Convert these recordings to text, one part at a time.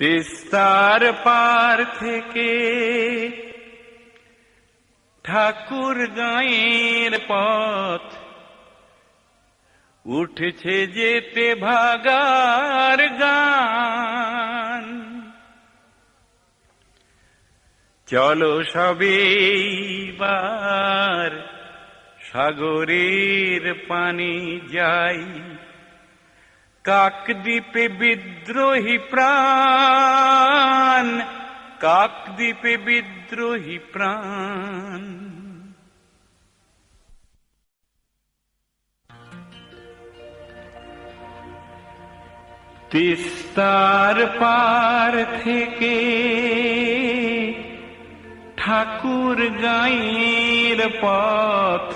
তিস্তার পার থেকে ঠাকুর গাঁয়ের পথ উঠছে যেতে ভাগার গান। চলো সবেবার সাগরের পানি যাই। কাকদ্বীপে বিদ্রোহী প্রাণ কাকদ্বীপে বিদ্রোহী প্রাণ। তিস্তার পার থেকে ঠাকুর গাঁয়ের পথ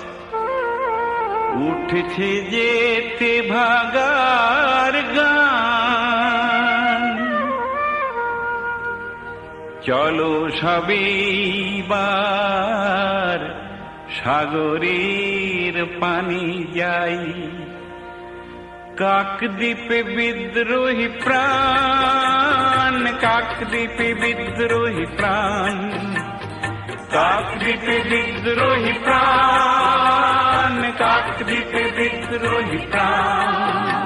উঠছে যেতে ভাগার গান। চলো সবেবার সাগরের পানি যাই। কাকদ্বীপে বিদ্রোহী প্রাণ, কাকদ্বীপে বিদ্রোহী প্রাণ। কাকদ্বীপে বিদ্রোহী প্রাণ। কাকদ্বীপে বিদ্রোহী প্রাণ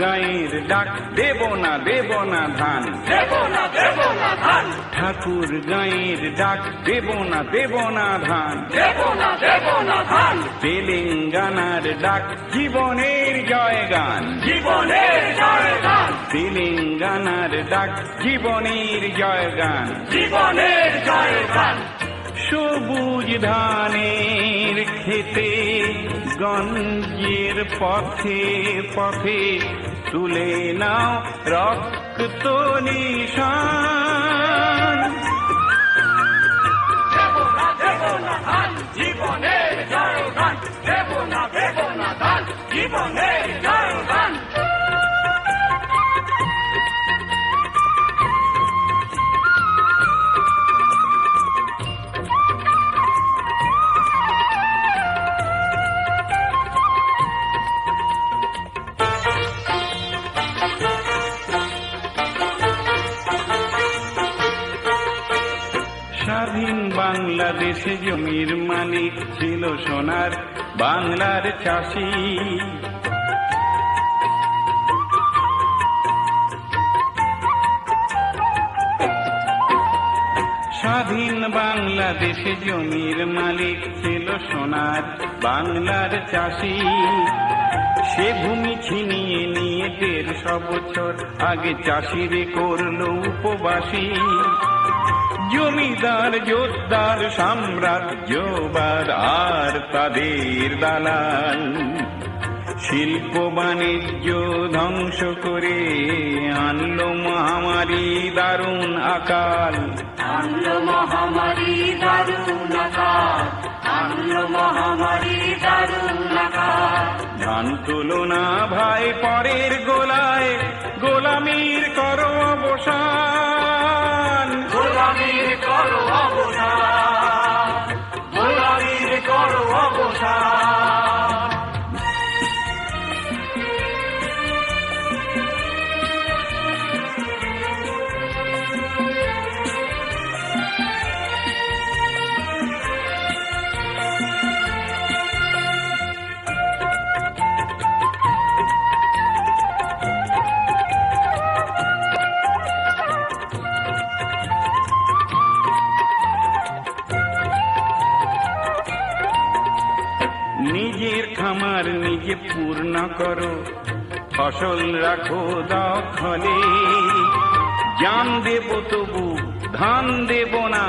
গায়ের ডাক দেব না দেব না ধান। দেব না দেব না ধান। ঠাকুর গায়ের ডাক দেব না দেব না ধান। দেব না দেব না ধান। তেলেঙ্গানার ডাক জীবনের জয় গান। জীবনের জয় গান। তেলেঙ্গানার ডাক জীবনের জয় গান। জীবনের জয় গান। সবুজ ধানের খেতে গঞ্জের পথে পথে তুলে নাও রক্ত নিশান। বাংলাদেশে জমির মালিক ছিল সোনার বাংলার চাষি। স্বাধীন বাংলাদেশে জমির মালিক ছিল সোনার বাংলার চাষি। সে ভূমি ছিনিয়ে নিয়ে দেড়শো বছর আগে চাষিরে করল উপবাসী। জমিদার যোদ্ধার সাম্রাজ্যবাদ আর তাদের দালাল। শিল্প বাণিজ্য ধ্বংস করে আনলো মহামারী দারুণ আকাল। আনলো মহামারী দারুণ আকাল। আনলো মহামারী দারুণ আকাল। ধান তুলো না ভাই পরের গোলায় নিজের খামার নিজে পূর্ণ করো। ফসল রাখো দখলে। জান দেব তবু, ধান দেব না,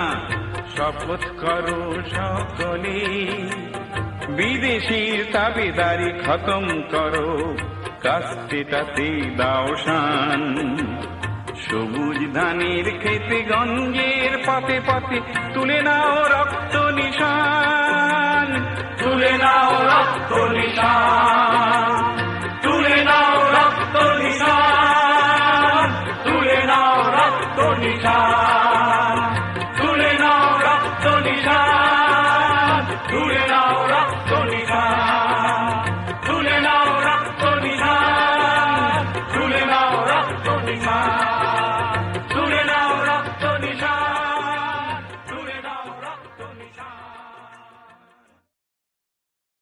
শপথ করো সকলে। বিদেশির তাবেদারি খতম করো কাস্তেটাতে দাও শান। সবুজ ধানের খেতে গঞ্জের পথে পথে তুলে নাও রক্ত নিশান। তুলে নাও